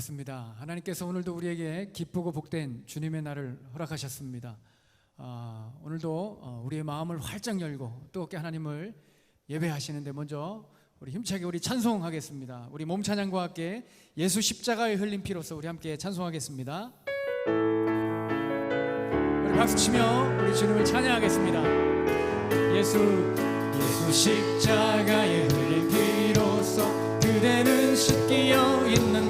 반갑습니다. 하나님께서 오늘도 우리에게 기쁘고 복된 주님의 날을 허락하셨습니다. 아, 오늘도 어, 우리의 마음을 활짝 열고 뜨겁게 하나님을 예배하시는데 먼저 우리 힘차게 우리 찬송하겠습니다. 우리 몸 찬양과 함께 예수 십자가의 흘린 피로서 우리 함께 찬송하겠습니다. 우리 박수 치며 우리 주님을 찬양하겠습니다. 예수 예수 십자가의 흘린 피로써 그대는 씻기어 있는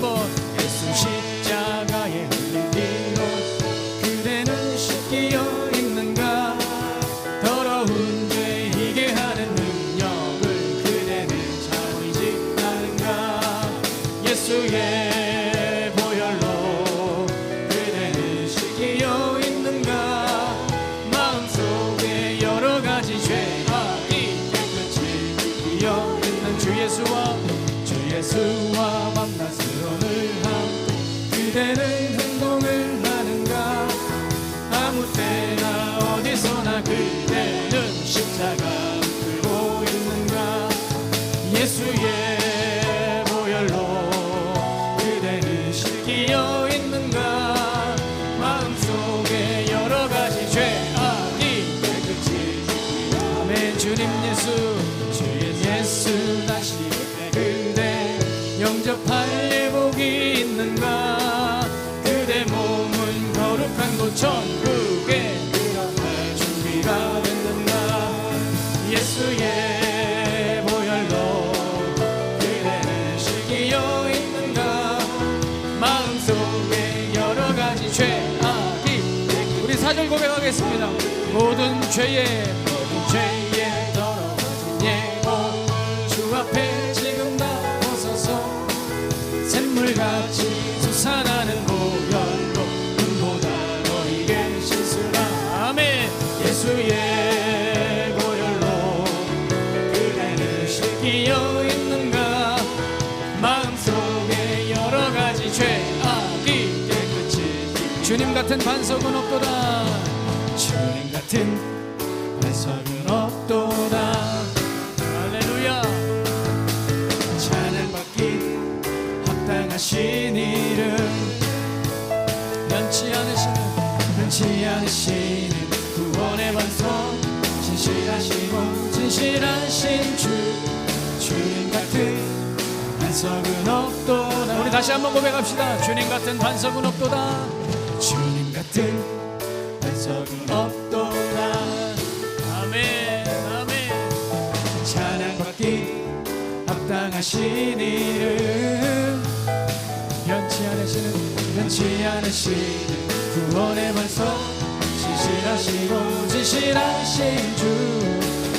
한번. 예수 십자가의 흘린 피로 그대는 씻기어 있는가? 더러운 죄 희게 하는 능력을 그대는 잠지 않는가? 예수의 예수와 주 예수와 만나서 그 고백하겠습니다. 모든 죄에 모든 죄에 더러워진 예고 주 앞에 지금 다 벗어서 샘물같이 솟아나는 보혈로 눈보다 너에게 실수라. 아멘. 예수의 보혈로 그대는 실기어 있는가? 마음속에 여러 가지 죄악이 깨끗이 주님 같은 반석은 없도다 같은 반석은 없도다. 할렐루야. 찬양받기 합당하신 이름. 변치 않으시는 변치 않으시는 구원의 반석. 진실하시고 진실하신 주. 주님 같은 반석은 없도다. 우리 다시 한번 고백합시다. 주님 같은 반석은 없도다. 주님 같은 반석은 없도다 하신 이름 변치 않으시는 변치 않으시는 구원의 반석 진실하시고 진실하신 주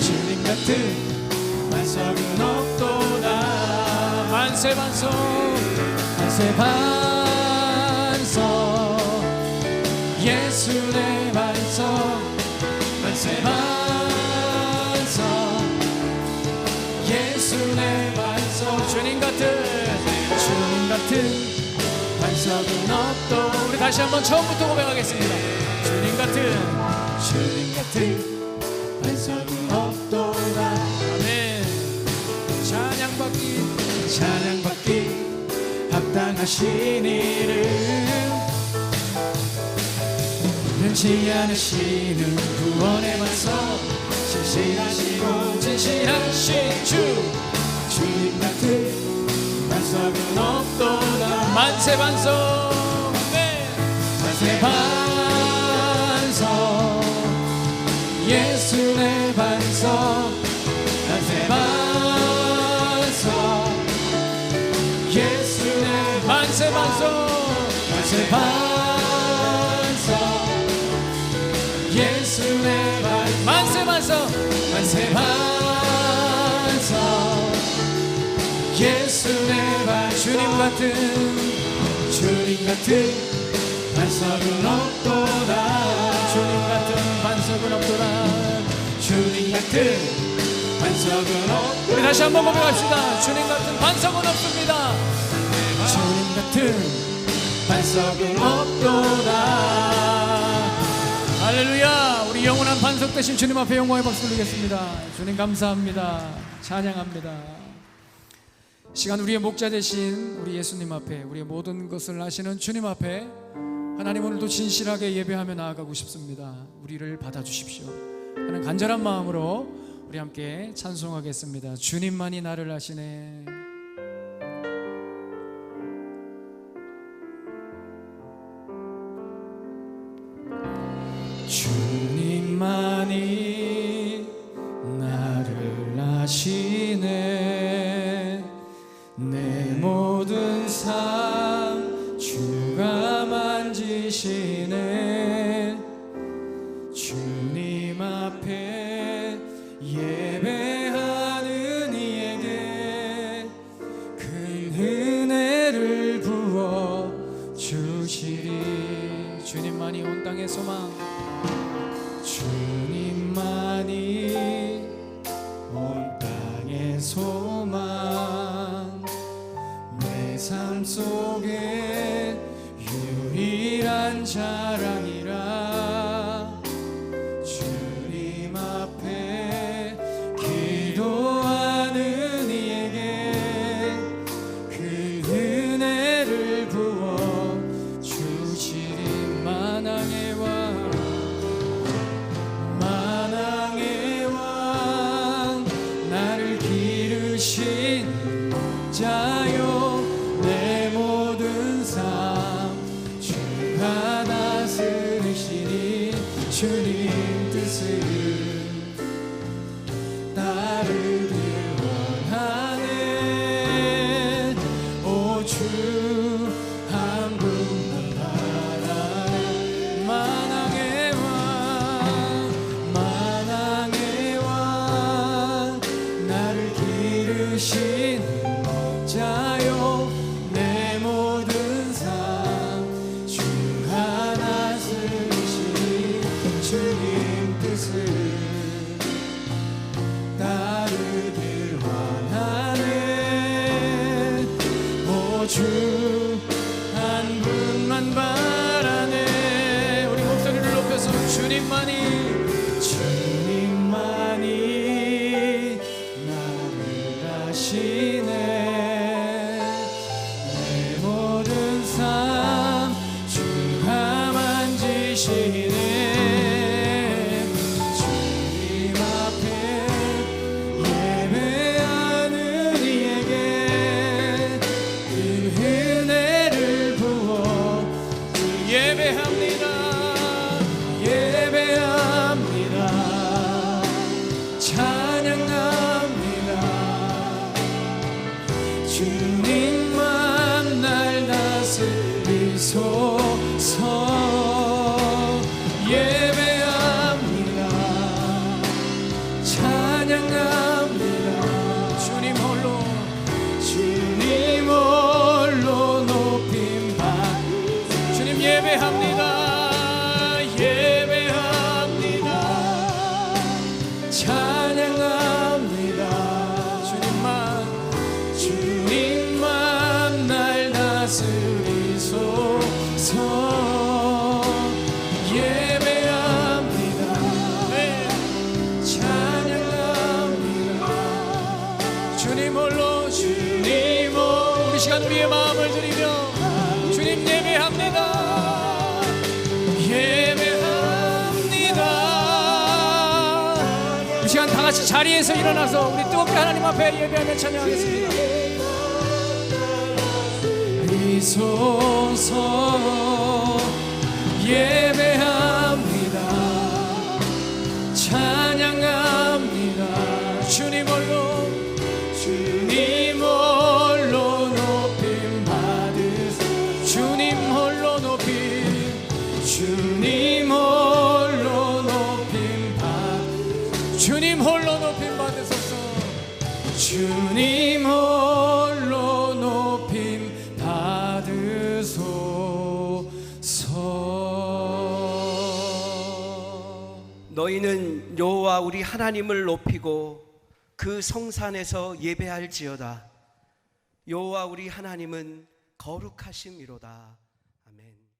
주님 같은 반석은 없도다. 만세 반석 만세 반석 예수 내 반석 만세 반석 같은 반석은 없도 우리 다시 한번 처음부터 고백하겠습니다. 주님 같은 주님 같은 반석은 없도다 아멘. 찬양받기. 찬양받기 합당하신 이름. 변치 않으시는 구원의 반석. 진실하시고 진실하신 주. 주님 같은 반석은 없도다 만세 반석 네. 만세 반석 예수 내 반석 만세 반석 예수 내 만세 반석 만세 반석 예수 내 반, 만세 반석 만세 반석 예수 내발 주님 같은 주님 같은 반석은 없도다 주님 같은 반석은 없도다 주님 같은 반석은 없도다 우리 다시 한번 고백합시다. 주님 같은 반석은 없습니다. 주님 같은 반석은 없도다 할렐루야. 우리 영원한 반석 반석되신 주님 앞에 영광의 박수 올리겠습니다. 주님 감사합니다. 찬양합니다. 시간 우리의 목자 되신 우리 예수님 앞에 우리의 모든 것을 아시는 주님 앞에 하나님 오늘도 진실하게 예배하며 나아가고 싶습니다. 우리를 받아주십시오. 하는 간절한 마음으로 우리 함께 찬송하겠습니다. 주님만이 나를 아시네. 한 자랑 한 분만 바라네 우리 목소리를 높여서 주님만이 시간 다 같이 자리에서 일어나서 우리 뜨겁게 하나님 앞에 예배하며 찬양하겠습니다. 예배합니다. 찬양합니다. 주님 홀로 주님 너희는 여호와 우리 하나님을 높이고 그 성산에서 예배할지어다. 여호와 우리 하나님은 거룩하심이로다.